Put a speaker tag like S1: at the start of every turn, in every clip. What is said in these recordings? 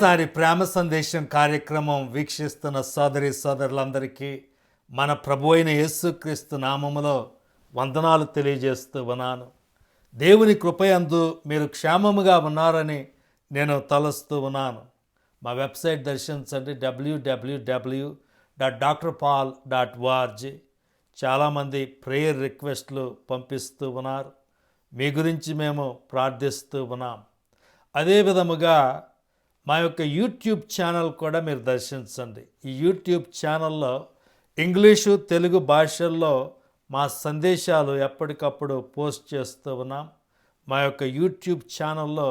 S1: మరోసారి ప్రేమ సందేశం కార్యక్రమం వీక్షిస్తున్న సోదరి సోదరులందరికీ మన ప్రభు అయిన యేసుక్రీస్తు నామములో వందనాలు తెలియజేస్తూ ఉన్నాను. దేవుని కృపయందు మీరు క్షేమముగా ఉన్నారని నేను తలస్తూ ఉన్నాను. మా వెబ్సైట్ దర్శించండి W W W dot doctor Paul dot O R G చాలామంది ప్రేయర్ రిక్వెస్ట్లు పంపిస్తూ ఉన్నారు. మీ గురించి మేము ప్రార్థిస్తూ ఉన్నాం. అదే విధముగా మా యొక్క యూట్యూబ్ ఛానల్ కూడా మీరు దర్శించండి. ఈ యూట్యూబ్ ఛానల్లో ఇంగ్లీషు తెలుగు భాషల్లో మా సందేశాలు ఎప్పటికప్పుడు పోస్ట్ చేస్తూ ఉన్నాం. మా యొక్క యూట్యూబ్ ఛానల్లో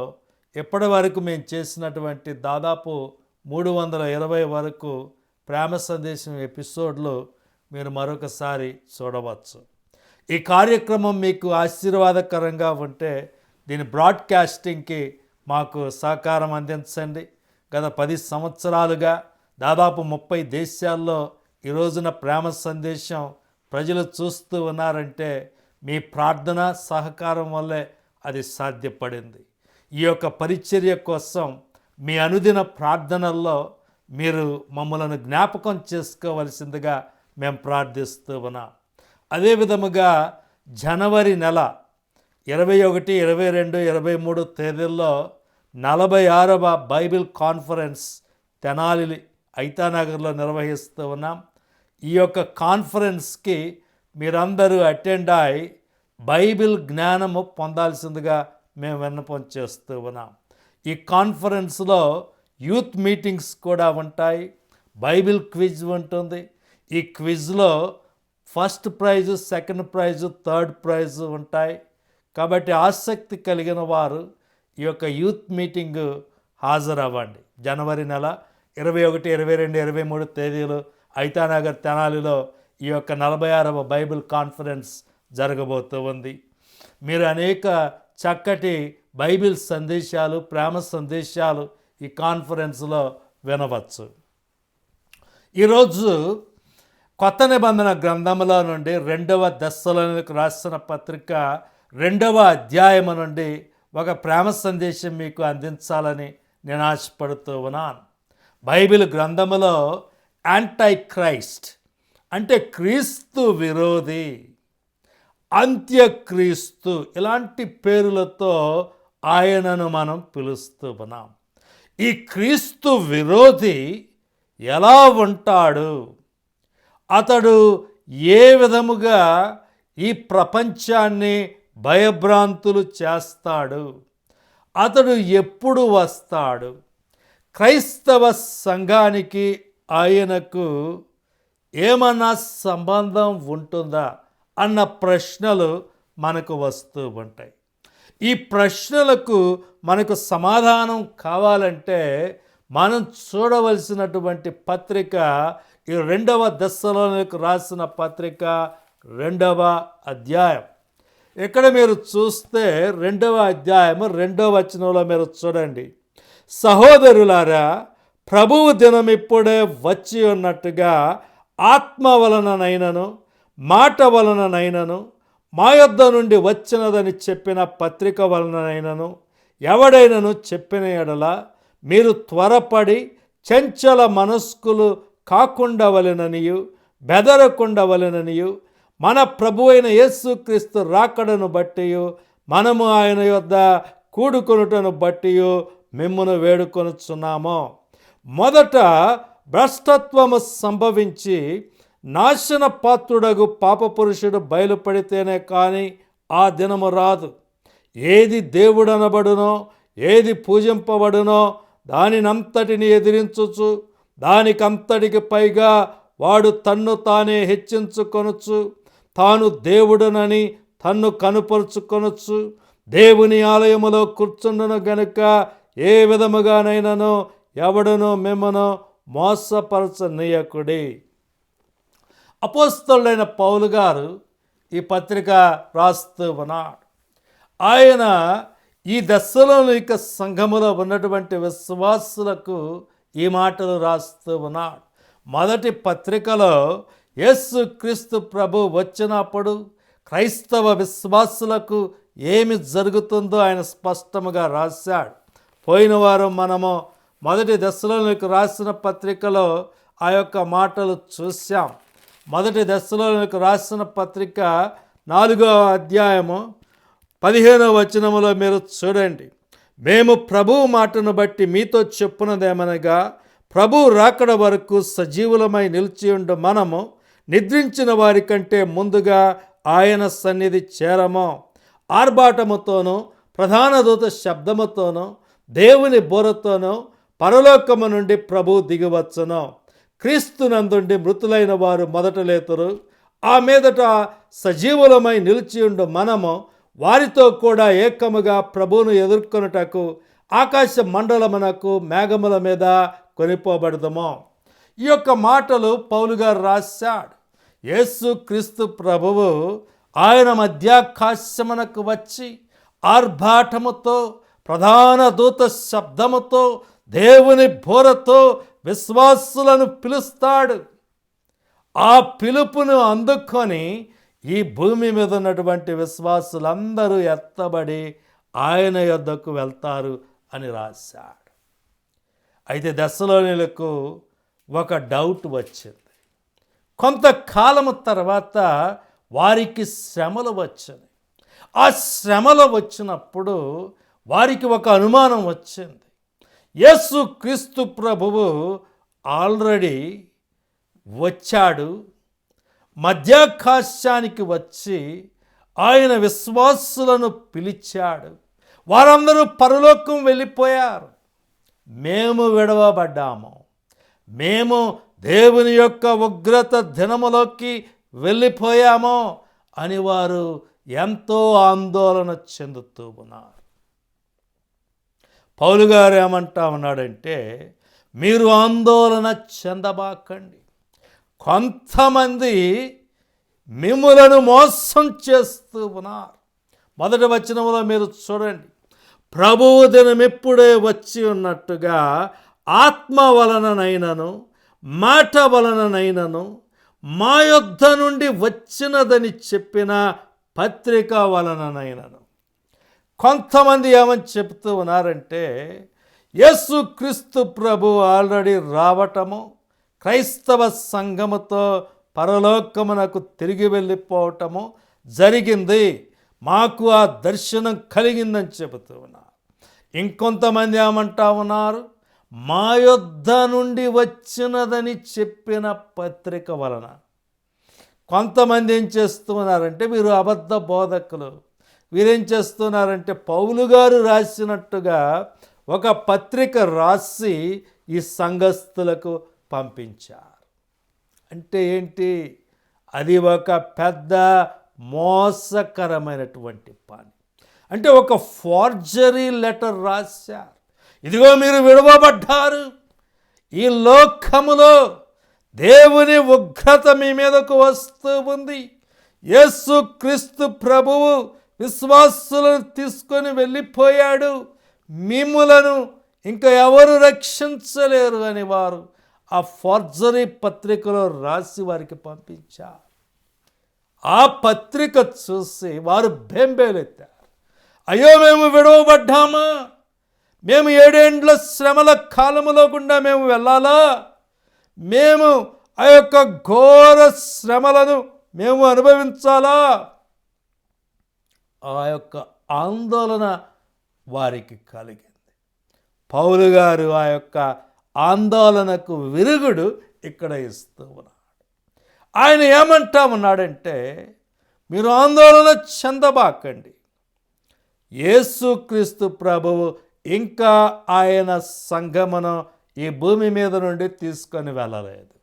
S1: ఇప్పటి వరకు మేము చేసినటువంటి దాదాపు మూడు వందల ఇరవై వరకు ప్రేమ సందేశం ఎపిసోడ్లు మీరు మరొకసారి చూడవచ్చు. ఈ కార్యక్రమం మీకు ఆశీర్వాదకరంగా ఉంటే దీని బ్రాడ్కాస్టింగ్కి మాకు సహకారం అందించండి. గత పది సంవత్సరాలుగా దాదాపు ముప్పై దేశాల్లో ఈ రోజున ప్రేమ సందేశం ప్రజలు చూస్తూ ఉన్నారంటే మీ ప్రార్థన సహకారం వల్లే అది సాధ్యపడింది. ఈ యొక్క పరిచర్య కోసం మీ అనుదిన ప్రార్థనల్లో మీరు మమ్మలను జ్ఞాపకం చేసుకోవలసిందిగా మేము ప్రార్థిస్తూ ఉన్నాం. అదే విధముగా జనవరి నెల ఇరవై ఒకటి ఇరవై రెండు ఇరవై మూడు తేదీల్లో నలభై ఆరవ బైబిల్ కాన్ఫరెన్స్ తెనాలి ఐతానగర్లో నిర్వహిస్తూ ఉన్నాం. ఈ యొక్క కాన్ఫరెన్స్కి మీరందరూ అటెండ్ అయి బైబిల్ జ్ఞానము పొందాల్సిందిగా మేము విన్నపం చేస్తూ ఉన్నాం. ఈ కాన్ఫరెన్స్లో యూత్ మీటింగ్స్ కూడా ఉంటాయి బైబిల్ క్విజ్ ఉంటుంది. ఈ క్విజ్లో first prize second prize third prize ఉంటాయి. కాబట్టి ఆసక్తి కలిగిన వారు ఈ యొక్క యూత్ మీటింగ్ హాజరవ్వండి. జనవరి నెల ఇరవై ఒకటి ఇరవై రెండు ఇరవై మూడు తేదీలు ఐతానగర్ తెనాలిలో ఈ యొక్క నలభై ఆరవ బైబిల్ కాన్ఫరెన్స్ జరగబోతూ ఉంది. మీరు అనేక చక్కటి బైబిల్ సందేశాలు ప్రేమ సందేశాలు ఈ కాన్ఫరెన్స్లో వినవచ్చు. ఈరోజు కొత్త నిబంధన గ్రంథములో నుండి రెండవ దశలకు రాసిన పత్రిక రెండవ అధ్యాయము నుండి ఒక ప్రేమ సందేశం మీకు అందించాలని నేను ఆశపడుతూ ఉన్నాను. బైబిల్ గ్రంథములో యాంటై క్రైస్ట్ అంటే క్రీస్తు విరోధి అంత్యక్రీస్తు ఇలాంటి పేరులతో ఆయనను మనం పిలుస్తూ ఉన్నాం. ఈ క్రీస్తు విరోధి ఎలా ఉంటాడు? అతడు ఏ విధముగా ఈ ప్రపంచాన్ని భయభ్రాంతులు చేస్తాడు. అతడు ఎప్పుడు వస్తాడు? క్రైస్తవ సంఘానికి ఆయనకు ఏమన్నా సంబంధం ఉంటుందా? అన్న ప్రశ్నలు మనకు వస్తూ ఉంటాయి. ఈ ప్రశ్నలకు మనకు సమాధానం కావాలంటే మనం చూడవలసినటువంటి పత్రిక ఈ రెండవ దశలోనికి రాసిన పత్రిక రెండవ అధ్యాయం. ఇక్కడ మీరు చూస్తే రెండవ అధ్యాయము రెండవ వచనంలో మీరు చూడండి. సహోదరులారా ప్రభువు దినం ఇప్పుడే వచ్చి ఉన్నట్టుగా ఆత్మ వలననైనను మాట వలననైనను మా యొద్ద నుండి వచ్చినదని చెప్పిన పత్రిక వలననైనను ఎవడైనను చెప్పిన ఎడల మీరు త్వరపడి చంచల మనస్కులు కాకుండా వలెననియు బెదరకుండా వలెననియు మన ప్రభు అయిన యేసుక్రీస్తు రాకడను బట్టి మనము ఆయన యొద్ద కూడుకొనుటను బట్టి మిమ్మను వేడుకొనుచున్నాము. మొదట భ్రష్టత్వము సంభవించి నాశన పాత్రుడగు పాపపురుషుడు బయలుపడితేనే కానీ ఆ దినము రాదు. ఏది దేవుడనబడునో ఏది పూజింపబడునో దానినంతటిని ఎదిరించుచు దానికంతటికి పైగా వాడు తన్ను తానే హెచ్చించుకొనుచు తాను దేవుడనని తన్ను కనుపరుచుకొనొచ్చు. దేవుని ఆలయములో కూర్చుండను గనుక ఏ విధముగానైనానో ఎవడనో మిమ్మను మోసపరచనీయకుడి. అపోస్తలైన పౌలు గారు ఈ పత్రిక రాస్తూ ఉన్నాడు. ఆయన ఈ దశలోనిక సంఘములో ఉన్నటువంటి విశ్వాసులకు ఈ మాటలు రాస్తూ ఉన్నాడు. మొదటి పత్రికలో యేసు క్రీస్తు ప్రభు వచ్చినప్పుడు క్రైస్తవ విశ్వాసులకు ఏమి జరుగుతుందో ఆయన స్పష్టముగా రాశాడు. పోయిన వారం మనము మొదటి దశలోనికి రాసిన పత్రికలో ఆ యొక్క మాటలు చూశాం. మొదటి దశలోనికి రాసిన పత్రిక నాలుగో అధ్యాయము పదిహేనవ వచనములో మీరు చూడండి. మేము ప్రభువు మాటను బట్టి మీతో చెప్పున్నదేమనగా ప్రభు రాకడ వరకు సజీవులమై నిలిచి ఉండు మనము నిద్రించిన వారి కంటే ముందుగా ఆయన సన్నిధి చేరము. ఆర్భాటముతోనూ ప్రధాన దూత శబ్దముతోనూ దేవుని బోరతోనూ పరలోకము నుండి ప్రభు దిగివచ్చును. క్రీస్తునందుండి మృతులైన వారు మొదట లేతురు. ఆ మీదట సజీవులమై నిలిచి ఉండు మనము వారితో కూడా ఏకముగా ప్రభువును ఎదుర్కొనుటకు ఆకాశ మండలమునకు మేఘముల మీద కొనిపోబడదము. ఈ యొక్క మాటలు పౌలు గారు రాశాడు. యేసుక్రీస్తు ప్రభువు ఆయన మధ్యాకాశమునకు వచ్చి ఆర్భాటముతో ప్రధాన దూత శబ్దముతో దేవుని బోరతో విశ్వాసులను పిలుస్తాడు. ఆ పిలుపును అందుకొని ఈ భూమి మీద ఉన్నటువంటి విశ్వాసులందరూ ఎత్తబడి ఆయన యొద్దకు వెళ్తారు అని రాశాడు. అయితే దశలోనిలకు ఒక డౌట్ వచ్చింది. కొంతకాలము తర్వాత వారికి శ్రమలు వచ్చాయి ఆ శ్రమలు వచ్చినప్పుడు వారికి ఒక అనుమానం వచ్చింది. యేసు క్రీస్తు ప్రభువు ఆల్రెడీ వచ్చాడు. మధ్యాకాశానికి వచ్చి ఆయన విశ్వాసులను పిలిచాడు. వారందరూ పరలోకం వెళ్ళిపోయారు. మేము విడవబడ్డాము. మేము దేవుని యొక్క ఉగ్రత దినములోకి వెళ్ళిపోయామో అని వారు ఎంతో ఆందోళన చెందుతూ ఉన్నారు. పౌలు గారు ఏమంటా ఉన్నాడంటే మీరు ఆందోళన చెందబాకండి. కొంతమంది మిమ్మలను మోసం చేస్తూ ఉన్నారు. మొదటి వచనంలో మీరు చూడండి. ప్రభువు దినం ఎప్పుడే వచ్చి ఉన్నట్టుగా ఆత్మ వలననైనను మాట వలననైనను మా యొద్ధ నుండి వచ్చినదని చెప్పిన పత్రిక వలననైనను. కొంతమంది ఏమని చెప్తూ ఉన్నారంటే యేసు క్రీస్తు ప్రభు ఆల్రెడీ రావటము క్రైస్తవ సంఘముతో పరలోకమునకు తిరిగి వెళ్ళిపోవటము జరిగింది మాకు ఆ దర్శనం కలిగిందని చెబుతూ ఉన్నారు. ఇంకొంతమంది ఏమంటా ఉన్నారు? మా యొద్ధ నుండి వచ్చినదని చెప్పిన పత్రిక వలన కొంతమంది ఏం చేస్తున్నారంటే వీరు అబద్ధ బోధకులు. వీరేం చేస్తున్నారంటే పౌలు గారు రాసినట్టుగా ఒక పత్రిక రాసి ఈ సంఘస్థులకు పంపించారు. అంటే ఏంటి? అది ఒక పెద్ద మోసకరమైనటువంటి పని. అంటే ఒక ఫార్జరీ లెటర్ రాశారు. ఇదిగో మీరు విడవబడ్డారు. ఈ లోకములో దేవుని ఉగ్రత మీ మీదకు వస్తూ ఉంది. యేసు క్రీస్తు ప్రభువు విశ్వాసులను తీసుకొని వెళ్ళిపోయాడు. మిమ్ములను ఇంకా ఎవరు రక్షించలేరు అని వారు ఆ ఫార్జరీ పత్రికలో రాసి వారికి పంపించారు. ఆ పత్రిక చూసి వారు బెంబేలెత్తారు. అయ్యో మేము విడవబడ్డామా? మేము ఏడేండ్ల శ్రమల కాలములో గుండా మేము వెళ్ళాలా? మేము ఆ యొక్క ఘోర శ్రమలను మేము అనుభవించాలా? ఆ యొక్క ఆందోళన వారికి కలిగింది. పౌలు గారు ఆ యొక్క ఆందోళనకు విరుగుడు ఇక్కడ ఇస్తూ ఉన్నాడు. ఆయన ఏమంటా ఉన్నాడంటే మీరు ఆందోళన చెందబాకండి. యేసుక్రీస్తు ప్రభువు ఇంకా ఆయన సంగమనం ఈ భూమి మీద నుండి తీసుకొని వెళ్ళలేదు.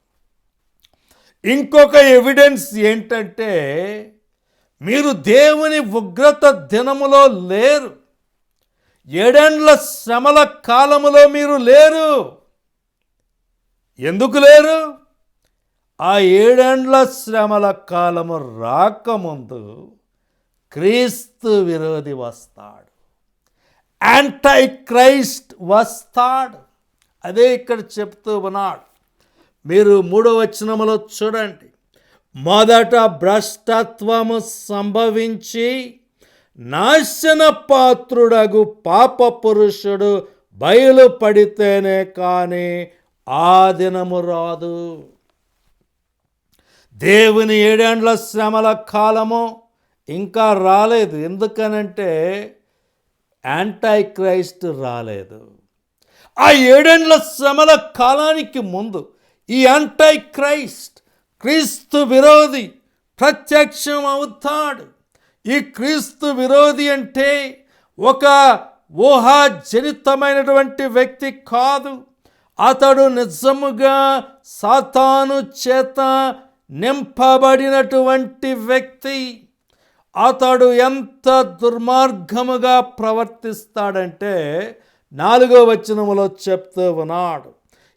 S1: ఇంకొక ఎవిడెన్స్ ఏంటంటే మీరు దేవుని ఉగ్రత దినములో లేరు. ఏడేండ్ల శ్రమల కాలములో మీరు లేరు. ఎందుకు లేరు? ఆ ఏడేండ్ల శ్రమల కాలము రాకముందు క్రీస్తు విరోధి వస్తాడు. యాంటై క్రైస్ట్ వస్తాడు. అదే ఇక్కడ చెప్తూ ఉన్నాడు. మీరు మూడో వచనములో చూడండి. మొదట భ్రష్టత్వము సంభవించి నాశన పాత్రుడగు పాప పురుషుడు బయలుపడితేనే కానీ ఆ దినము రాదు. దేవుని ఏడేండ్ల శ్రమల కాలము ఇంకా రాలేదు. ఎందుకనంటే యాంటై క్రైస్ట్ రాలేదు. ఆ ఏడేండ్ల శ్రమల కాలానికి ముందు ఈ యాంటై క్రైస్ట్ క్రీస్తు విరోధి ప్రత్యక్షం అవుతాడు. ఈ క్రీస్తు విరోధి అంటే ఒక ఊహాజనితమైనటువంటి వ్యక్తి కాదు. అతడు నిజముగా సాతాను చేత నింపబడినటువంటి వ్యక్తి. అతడు ఎంత దుర్మార్గముగా ప్రవర్తిస్తాడంటే నాలుగో వచనములో చెప్తూ ఉన్నాడు.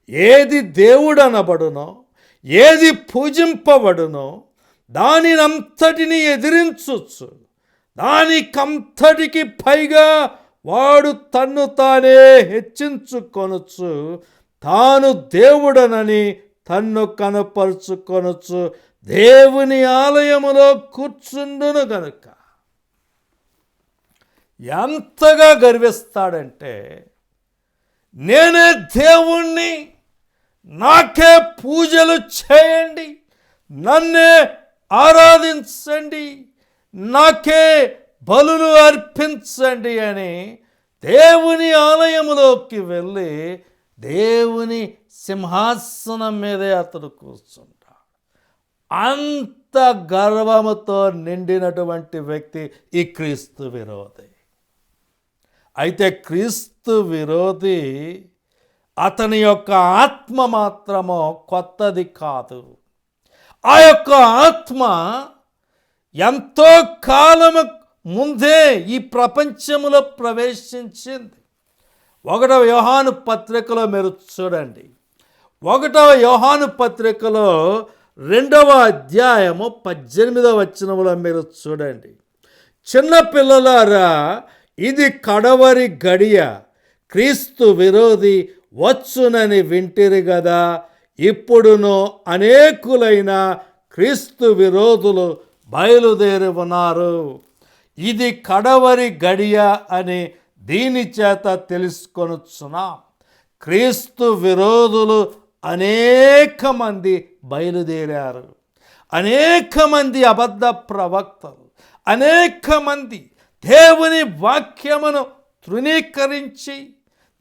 S1: ఏది దేవుడు అనబడునో ఏది పూజింపబడునో దానినంతటిని ఎదిరించవచ్చు దానికంతటికి పైగా వాడు తన్ను తానే హెచ్చించుకొనొచ్చు తాను దేవుడనని తన్ను కనపరుచుకొనొచ్చు దేవుని ఆలయములో కూర్చుండును గనుక ఎంతగా గర్విస్తాడంటే నేనే దేవుణ్ణి నాకే పూజలు చేయండి నన్నే ఆరాధించండి నాకే బలులు అర్పించండి అని దేవుని ఆలయములోకి వెళ్ళి దేవుని సింహాసనం మీదే అతడు కూర్చుంటాడు అంత గర్వముతో నిండినటువంటి వ్యక్తి ఈ క్రీస్తు విరోధి. అయితే క్రీస్తు విరోధి అతని యొక్క ఆత్మ మాత్రము కొత్తది కాదు. ఆ యొక్క ఆత్మ ఎంతో కాలము ముందే ఈ ప్రపంచములో ప్రవేశించింది. ఒకటవ యోహాను పత్రికలో మీరు చూడండి. ఒకటవ యోహాను పత్రికలో రెండవ అధ్యాయము పద్దెనిమిదవ వచనములో మీరు చూడండి. చిన్నపిల్లలారా ఇది కడవరి గడియ. క్రీస్తు విరోధి వచ్చునని వింటిరి కదా ఇప్పుడును అనేకులైన క్రీస్తు విరోధులు బయలుదేరి ఉన్నారు. ఇది కడవరి గడియ అని దీని చేత తెలుసుకొనుచున్నాం. క్రీస్తు విరోధులు అనేక మంది బయలుదేరారు. అనేక మంది అబద్ధ ప్రవక్తలు. అనేక మంది దేవుని వాక్యమును తృణీకరించి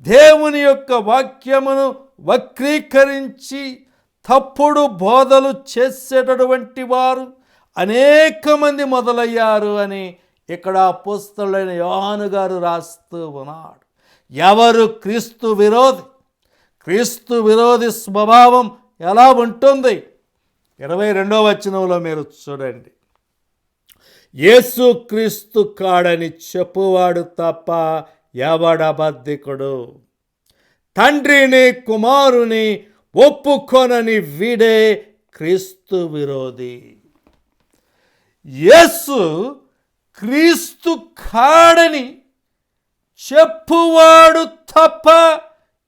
S1: దేవుని యొక్క వాక్యమును వక్రీకరించి తప్పుడు బోధలు చేసేటటువంటి వారు అనేక మంది మొదలయ్యారు అని ఇక్కడ పుస్తలైన యోహాను గారు రాస్తూ ఉన్నాడు. ఎవరు క్రీస్తు విరోధి? క్రీస్తు విరోధి స్వభావం ఎలా ఉంటుంది? ఇరవై రెండవ వచనంలో మీరు చూడండి. యేసు క్రీస్తు కాడని చెప్పువాడు తప్ప ఎవడబద్ధికుడు తండ్రిని కుమారుని ఒప్పుకొనని వీడే క్రీస్తు విరోధి. యేసు క్రీస్తు కాడని చెప్పువాడు తప్ప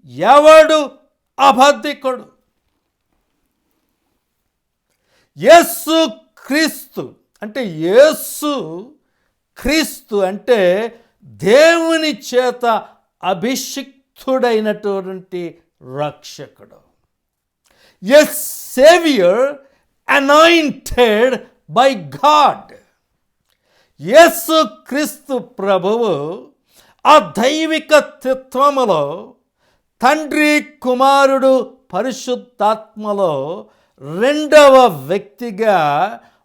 S1: ఎవడు అబద్ధికుడు? యేసు క్రీస్తు. అంటే యేసు క్రీస్తు అంటే దేవుని చేత అభిషిక్తుడైనటువంటి రక్షకుడు. Yes saviour anointed by God. యేసు క్రీస్తు ప్రభువు ఆ దైవిక తత్వములో తండ్రి కుమారుడు పరిశుద్ధాత్మలో రెండవ వ్యక్తిగా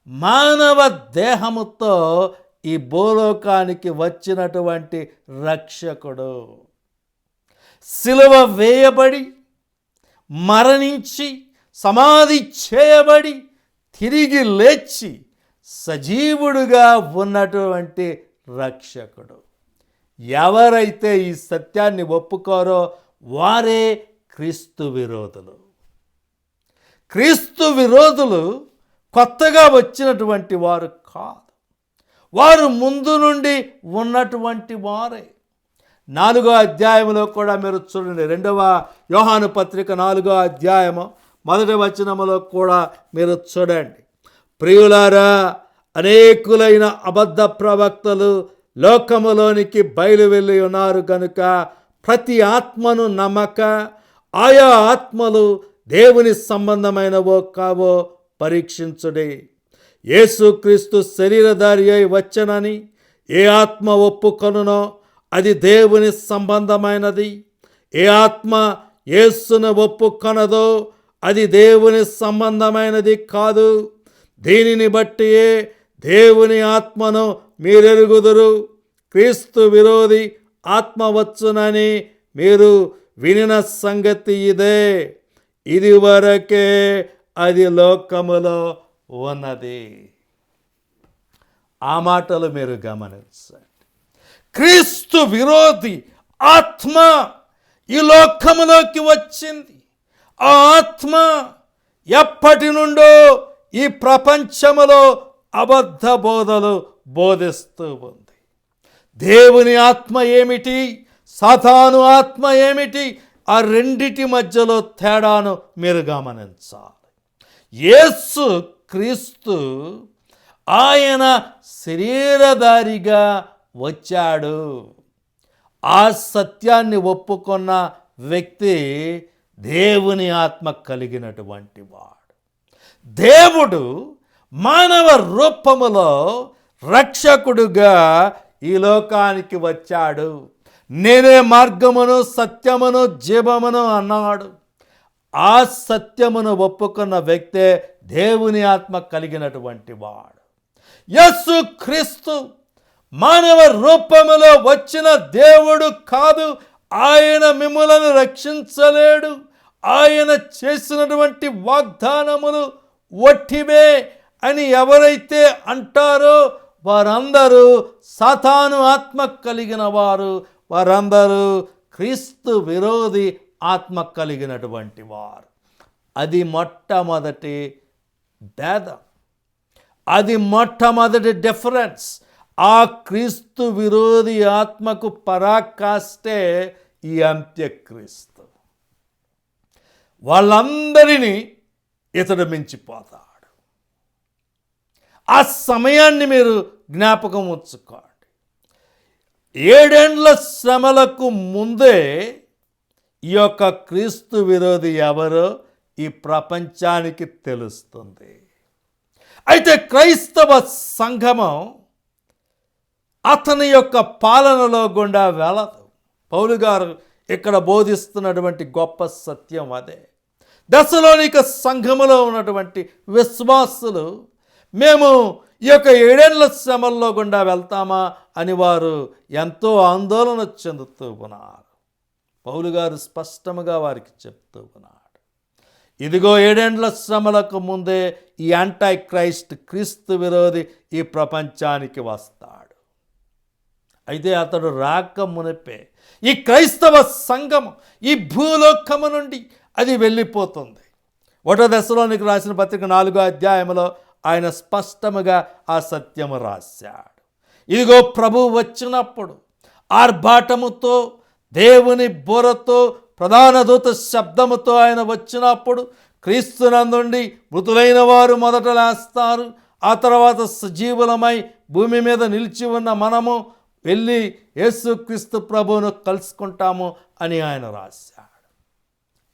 S1: మానవ దేహముతో ఈ భూలోకానికి వచ్చినటువంటి రక్షకుడు. సిలువ వేయబడి మరణించి సమాధి చేయబడి తిరిగి లేచి సజీవుడుగా ఉన్నటువంటి రక్షకుడు. ఎవరైతే ఈ సత్యాన్ని ఒప్పుకోరో వారే క్రీస్తు విరోధులు. క్రీస్తు విరోధులు కొత్తగా వచ్చినటువంటి వారు కాదు. వారు ముందు నుండి ఉన్నటువంటి వారే. నాలుగో అధ్యాయంలో కూడా మీరు చూడండి రెండవ యోహాను పత్రిక నాలుగో అధ్యాయము మొదటి వచనములో కూడా మీరు చూడండి. ప్రియులారా అనేకులైన అబద్ధ ప్రవక్తలు లోకములోనికి బయలు వెళ్ళి ఉన్నారు కనుక ప్రతి ఆత్మను నమ్మక ఆయా ఆత్మలు దేవుని సంబంధమైనవో కావో పరీక్షించుడే. యేసుక్రీస్తు శరీరధారి అయి వచ్చనని ఏ ఆత్మ ఒప్పుకొనునో అది దేవుని సంబంధమైనది. ఏ ఆత్మ యేసును ఒప్పుకొనదో అది దేవుని సంబంధమైనది కాదు. దీనిని బట్టియే దేవుని ఆత్మను మీరెరుగుదురు. క్రీస్తు విరోధి ఆత్మవచ్చునని మీరు వినిన సంగతి ఇదే. ఇదివరకే అది లోకములో ఉన్నది. ఆ మాటలు మీరు గమనించండి. క్రీస్తు విరోధి ఆత్మ ఈ లోకములోకి వచ్చింది. ఆ ఆత్మ ఎప్పటి నుండో ఈ ప్రపంచములో అబద్ధ బోధలు బోధిస్తూ ఉంది. దేవుని ఆత్మ ఏమిటి? సాతాను ఆత్మ ఏమిటి? ఆ రెండిటి మధ్యలో తేడాను మీరు గమనించాలి. యేసు క్రీస్తు ఆయన శరీరధారిగా వచ్చాడు. ఆ సత్యాన్ని ఒప్పుకున్న వ్యక్తి దేవుని ఆత్మ కలిగినటువంటి వాడు. దేవుడు మానవ రూపములో రక్షకుడుగా ఈ లోకానికి వచ్చాడు. నేనే మార్గమును సత్యమును జీవమును అన్నాడు. ఆ సత్యమును ఒప్పుకున్న వ్యక్తే దేవుని ఆత్మ కలిగినటువంటి వాడు. యస్సు క్రీస్తు మానవ రూపములో వచ్చిన దేవుడు కాదు. ఆయన మిమ్మలను రక్షించలేడు. ఆయన చేసినటువంటి వాగ్దానములు ఒట్టివే అని ఎవరైతే అంటారో వారందరూ సాతాను ఆత్మ కలిగిన వారు వారందరూ క్రీస్తు విరోధి ఆత్మ కలిగినటువంటి వారు. అది మొట్టమొదటి భేదం. అది మొట్టమొదటి డిఫరెన్స్. ఆ క్రీస్తు విరోధి ఆత్మకు పరాకాష్టే ఈ అంత్యక్రీస్తు వాళ్ళందరినీ ఇతడు మించిపోతాడు. ఆ సమయాన్ని మీరు జ్ఞాపకం ఉంచుకోండి. ఏడేండ్ల శ్రమలకు ముందే ఈ యొక్క క్రీస్తు విరోధి ఎవరో? ఈ ప్రపంచానికి తెలుస్తుంది. అయితే క్రైస్తవ సంఘమం అతని యొక్క పాలనలో గుండా వెళ్ళదు పౌలు గారు ఇక్కడ బోధిస్తున్నటువంటి గొప్ప సత్యం అదే. దశలోనిక సంఘములో ఉన్నటువంటి విశ్వాసులు మేము ఈ యొక్క ఏడేళ్ళ శ్రమల్లో గుండా వెళ్తామా అని వారు ఎంతో ఆందోళన చెందుతూ ఉన్నారు. పౌలు గారు స్పష్టముగా వారికి చెప్తూ ఉన్నాడు. ఇదిగో ఏడేండ్ల శ్రమలకు ముందే ఈ యాంటై క్రైస్ట్ క్రీస్తు విరోధి ఈ ప్రపంచానికి వస్తాడు. అయితే అతడు రాక మునిపే ఈ క్రైస్తవ సంఘం ఈ భూలోకము నుండి అది వెళ్ళిపోతుంది. ఒకటో దశలోనికి రాసిన పత్రిక నాలుగో అధ్యాయంలో ఆయన స్పష్టముగా ఆ సత్యము రాశాడు. ఇదిగో ప్రభు వచ్చినప్పుడు ఆర్భాటముతో దేవుని బురతో ప్రధాన దూత శబ్దముతో ఆయన వచ్చినప్పుడు క్రీస్తునందుండి మృతులైన వారు మొదట లేస్తారు. ఆ తర్వాత సజీవులమై భూమి మీద నిలిచి ఉన్న మనము వెళ్ళి యేసుక్రీస్తు ప్రభువును కలుసుకుంటాము అని ఆయన రాశాడు.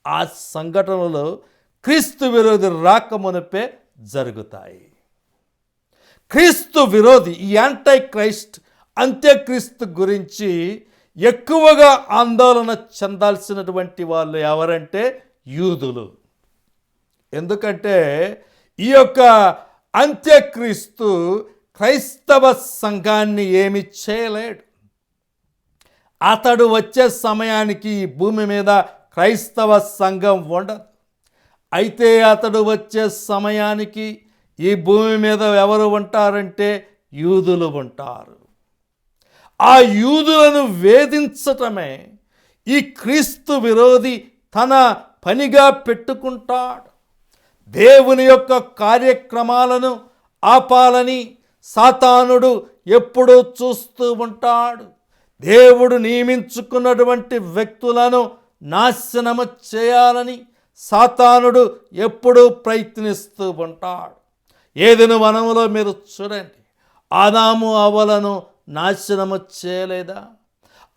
S1: ఆ సంఘటనలో క్రీస్తు విరోధి రాకమునిపే జరుగుతాయి. క్రీస్తు విరోధి ఈ యాంటై క్రైస్ట్ అంత్యక్రీస్తు గురించి ఎక్కువగా ఆందోళన చెందాల్సినటువంటి వాళ్ళు ఎవరంటే యూదులు. ఎందుకంటే ఈ యొక్క అంత్యక్రీస్తు క్రైస్తవ సంఘాన్ని ఏమి చేయలేడు. అతడు వచ్చే సమయానికి ఈ భూమి మీద క్రైస్తవ సంఘం ఉండదు. అయితే అతడు వచ్చే సమయానికి ఈ భూమి మీద ఎవరు ఉంటారంటే యూదులు ఉంటారు. ఆ యూదులను వేధించటమే ఈ క్రీస్తు విరోధి తన పనిగా పెట్టుకుంటాడు. దేవుని యొక్క కార్యక్రమాలను ఆపాలని సాతానుడు ఎప్పుడూ చూస్తూ ఉంటాడు. దేవుడు నియమించుకున్నటువంటి వ్యక్తులను నాశనము చేయాలని సాతానుడు ఎప్పుడూ ప్రయత్నిస్తూ ఉంటాడు. ఏదైనా వనములో మీరు చూడండి ఆదాము అవలను నాశనము చేయలేదా?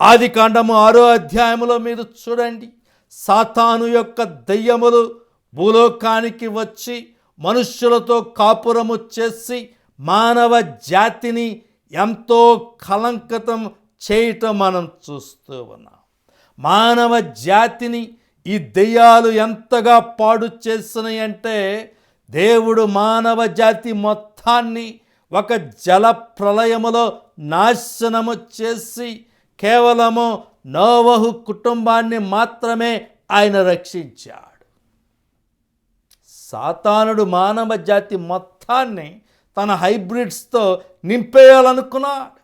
S1: ఆది కాండము ఆరో అధ్యాయములో మీరు చూడండి సాతాను యొక్క దయ్యములు భూలోకానికి వచ్చి మనుష్యులతో కాపురము చేసి మానవ జాతిని ఎంతో కలంకతం చేయటం మనం చూస్తూ ఉన్నాం. మానవ జాతిని ఈ దెయ్యాలు ఎంతగా పాడు చేస్తున్నాయి అంటే దేవుడు మానవ జాతి మొత్తాన్ని ఒక జల ప్రళయములో నాశనము చేసి కేవలము నోవహు కుటుంబాన్ని మాత్రమే ఆయన రక్షించాడు. సాతానుడు మానవ జాతి మొత్తాన్ని తన హైబ్రిడ్స్తో నింపేయాలనుకున్నాడు.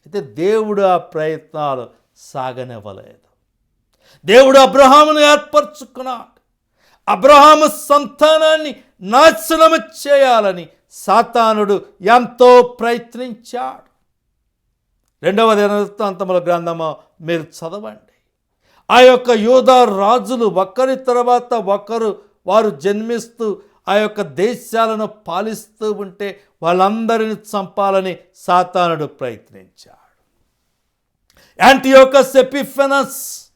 S1: అయితే దేవుడు ఆ ప్రయత్నాలు సాగనివ్వలేదు. దేవుడు అబ్రహామును ఏర్పరచుకున్నాడు. అబ్రహాము సంతానాన్ని నాశనము చేయాలని సాతానుడు ఎంతో ప్రయత్నించాడు. రెండవ దినవృత్తాంతముల గ్రంథము మీరు చదవండి. ఆ యొక్క యోధా రాజులు ఒకరి తర్వాత ఒకరు వారు జన్మిస్తూ ఆ యొక్క దేశాలను పాలిస్తూ ఉంటే వాళ్ళందరిని చంపాలని సాతానుడు ప్రయత్నించాడు. యాంటీ యొక్క సెపిఫెనస్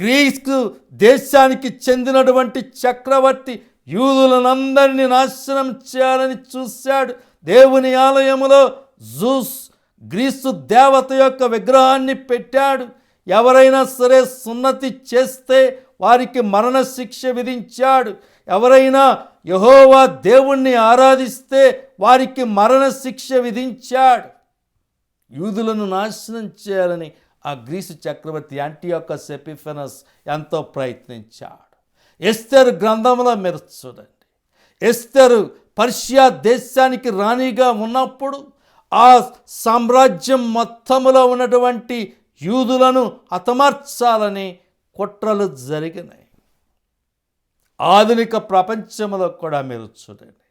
S1: గ్రీస్కు దేశానికి చెందినటువంటి చక్రవర్తి యూదులనందరినీ నాశనం చేయాలని చూశాడు. దేవుని ఆలయములో జూస్ గ్రీసు దేవత యొక్క విగ్రహాన్ని పెట్టాడు. ఎవరైనా సరే సున్నతి చేస్తే వారికి మరణశిక్ష విధించాడు. ఎవరైనా యహోవా దేవుణ్ణి ఆరాధిస్తే వారికి మరణశిక్ష విధించాడు. యూదులను నాశనం చేయాలని ఆ గ్రీసు చక్రవర్తి యాంటీయోకస్ ఎపిఫెనస్ ఎంతో ప్రయత్నించాడు. ఎస్తరు గ్రంథంలో మీరు చూడండి. ఎస్తరు పర్షియా దేశానికి రాణిగా ఉన్నప్పుడు ఆ సామ్రాజ్యం మొత్తములో ఉన్నటువంటి యూదులను హతమార్చాలని కుట్రలు జరిగినాయి. ఆధునిక ప్రపంచంలో కూడా మీరు చూడండి.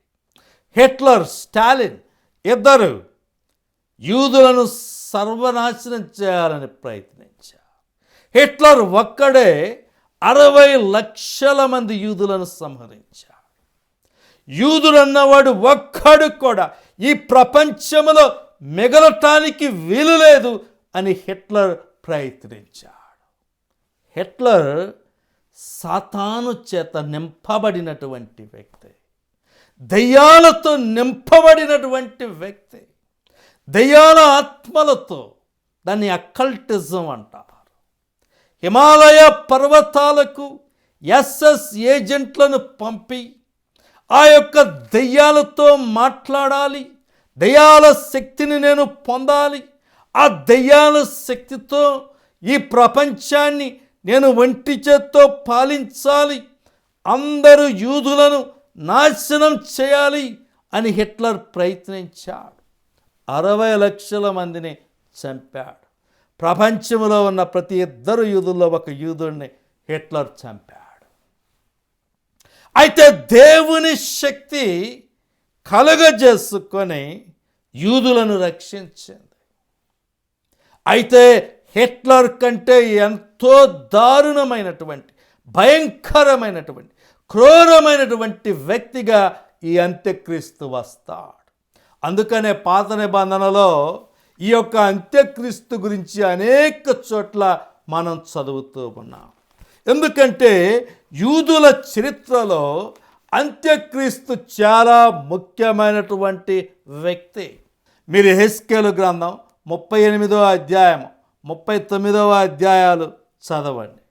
S1: హిట్లర్ స్టాలిన్ ఇద్దరు యూదులను సర్వనాశనం చేయాలని ప్రయత్నించారు. హిట్లర్ ఒక్కడే అరవై లక్షల మంది యూదులను సంహరించాడు. యూదులన్నవాడు ఒక్కడు కూడా ఈ ప్రపంచంలో మిగలటానికి వీలు లేదు అని హిట్లర్ ప్రయత్నించాడు. హిట్లర్ సాతాను చేత నింపబడినటువంటి వ్యక్తి. దయ్యాలతో నింపబడినటువంటి వ్యక్తి. దయ్యాల ఆత్మలతో దాన్ని అక్కల్టిజం అంటారు. హిమాలయ పర్వతాలకు ఎస్ఎస్ ఏజెంట్లను పంపి ఆ యొక్క దెయ్యాలతో మాట్లాడాలి. దయ్యాల శక్తిని నేను పొందాలి. ఆ దయ్యాల శక్తితో ఈ ప్రపంచాన్ని నేను ఒంటి చేత్తో పాలించాలి. అందరూ యూదులను నాశనం చేయాలి అని హిట్లర్ ప్రయత్నించాడు. అరవై లక్షల మందిని చంపాడు. ప్రపంచంలో ఉన్న ప్రతి ఇద్దరు యూదుల్లో ఒక యూదుడిని హిట్లర్ చంపాడు. అయితే దేవుని శక్తి కలుగజేసుకొని యూదులను రక్షించింది. అయితే హిట్లర్ కంటే ఎంతో దారుణమైనటువంటి భయంకరమైనటువంటి క్రూరమైనటువంటి వ్యక్తిగా ఈ అంత్యక్రీస్తు వస్తాడు. అందుకనే పాత నిబంధనలో ఈ యొక్క అంత్యక్రీస్తు గురించి అనేక చోట్ల మనం చదువుతూ ఉన్నాం. ఎందుకంటే యూదుల చరిత్రలో అంత్యక్రీస్తు చాలా ముఖ్యమైనటువంటి వ్యక్తి. మీరు హెస్కేలు గ్రంథం ముప్పై ఎనిమిదవ అధ్యాయం ముప్పై తొమ్మిదవ అధ్యాయాలు చదవండి.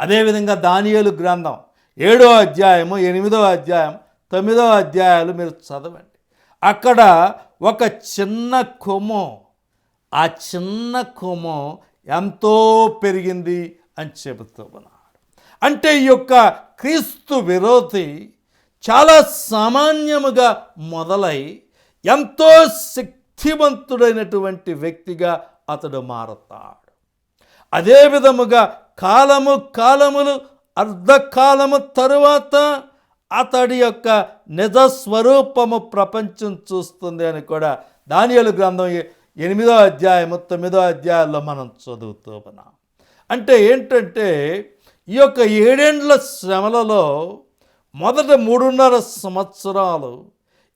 S1: అదేవిధంగా దానియలు గ్రంథం ఏడో అధ్యాయము ఎనిమిదో అధ్యాయం తొమ్మిదవ అధ్యాయాలు మీరు చదవండి. అక్కడ ఒక చిన్న కొమ్ము. ఆ చిన్న కొమ్ము ఎంతో పెరిగింది అని చెబుతూ ఉన్నాడు అంటే ఈ యొక్క క్రీస్తు విరోధి చాలా సామాన్యముగా మొదలై ఎంతో శక్తివంతుడైనటువంటి వ్యక్తిగా అతడు మారతాడు. అదే విధముగా కాలము కాలములు అర్ధకాలము తరువాత అతడి యొక్క నిజ స్వరూపము ప్రపంచం చూస్తుంది అని కూడా దానియలు గ్రంథం ఎనిమిదో అధ్యాయము తొమ్మిదో అధ్యాయాల్లో మనం చదువుతూ ఉన్నాం. అంటే ఏంటంటే ఈ యొక్క ఏడేండ్ల శ్రమలలో మొదట మూడున్నర సంవత్సరాలు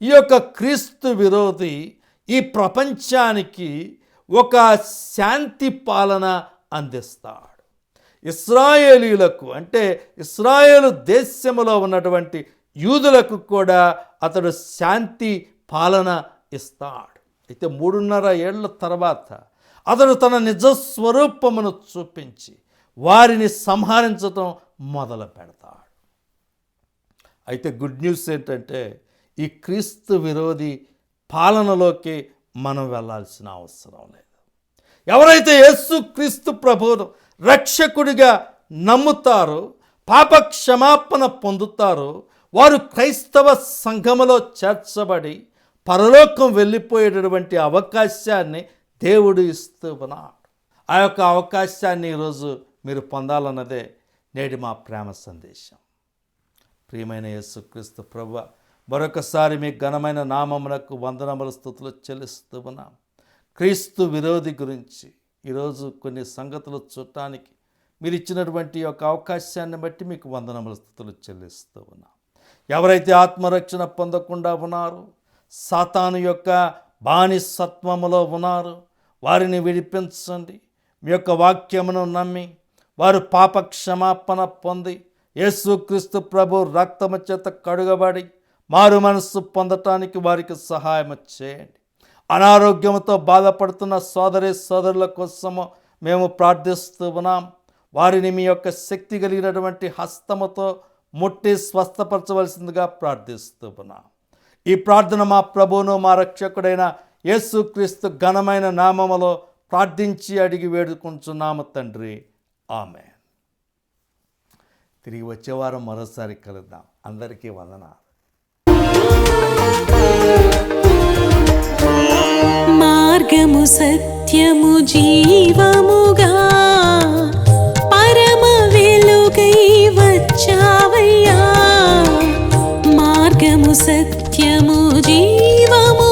S1: ఈ యొక్క క్రీస్తు విరోధి ఈ ప్రపంచానికి ఒక శాంతి పాలన అందిస్తాడు. ఇస్రాయేలీలకు అంటే ఇస్రాయేలు దేశములో ఉన్నటువంటి యూదులకు కూడా అతడు శాంతి పాలన ఇస్తాడు. అయితే మూడున్నర ఏళ్ళ తర్వాత అతడు తన నిజస్వరూపమును చూపించి వారిని సంహరించటం మొదలు పెడతాడు. అయితే గుడ్ న్యూస్ ఏంటంటే ఈ క్రీస్తు విరోధి పాలనలోకి మనం వెళ్ళాల్సిన అవసరం లేదు. ఎవరైతే యేసు క్రీస్తు ప్రభువును రక్షకుడిగా నమ్ముతారో పాప క్షమాపణ పొందుతారో వారు క్రైస్తవ సంఘములో చేర్చబడి పరలోకం వెళ్ళిపోయేటటువంటి అవకాశాన్ని దేవుడు ఇస్తూ ఉన్నాడు. ఆ యొక్క అవకాశాన్ని ఈరోజు మీరు పొందాలన్నదే నేటి మా ప్రేమ సందేశం. ప్రియమైన యేసుక్రీస్తు ప్రభు మరొకసారి మీ ఘనమైన నామమునకు వందనముల స్థుతులు చెల్లిస్తూ ఉన్నాం. క్రీస్తు విరోధి గురించి ఈరోజు కొన్ని సంగతులు చూడటానికి మీరు ఇచ్చినటువంటి యొక్క అవకాశాన్ని బట్టి మీకు వందనముల స్థుతులు చెల్లిస్తూ ఉన్నాం. ఎవరైతే ఆత్మరక్షణ పొందకుండా ఉన్నారో సాతాను యొక్క బానిసత్వములో ఉన్నారు వారిని విడిపించండి. మీ యొక్క వాక్యమును నమ్మి వారు పాప క్షమాపణ పొంది యేసుక్రీస్తు ప్రభు రక్తము చేత కడుగబడి మారు మనస్సు పొందటానికి వారికి సహాయం చేయండి. అనారోగ్యంతో బాధపడుతున్న సోదరి సోదరుల కోసము మేము ప్రార్థిస్తూ ఉన్నాం. వారిని మీ యొక్క శక్తి కలిగినటువంటి హస్తముతో ముట్టి స్వస్థపరచవలసిందిగా ప్రార్థిస్తూ ఉన్నాం. ఈ ప్రార్థన మా ప్రభువును మా రక్షకుడైన యేసుక్రీస్తు ఘనమైన నామములో ప్రార్థించి అడిగి వేడుకుంటున్నాము తండ్రి. ఆమె తిరిగి వచ్చేవారం మరోసారి కలుద్దాం. అందరికీ వందనాలు.
S2: మార్గము సత్యము జీవముగా. పరమ వెలుగై వచ్చావయ్యా. మార్గము సత్యము జీవము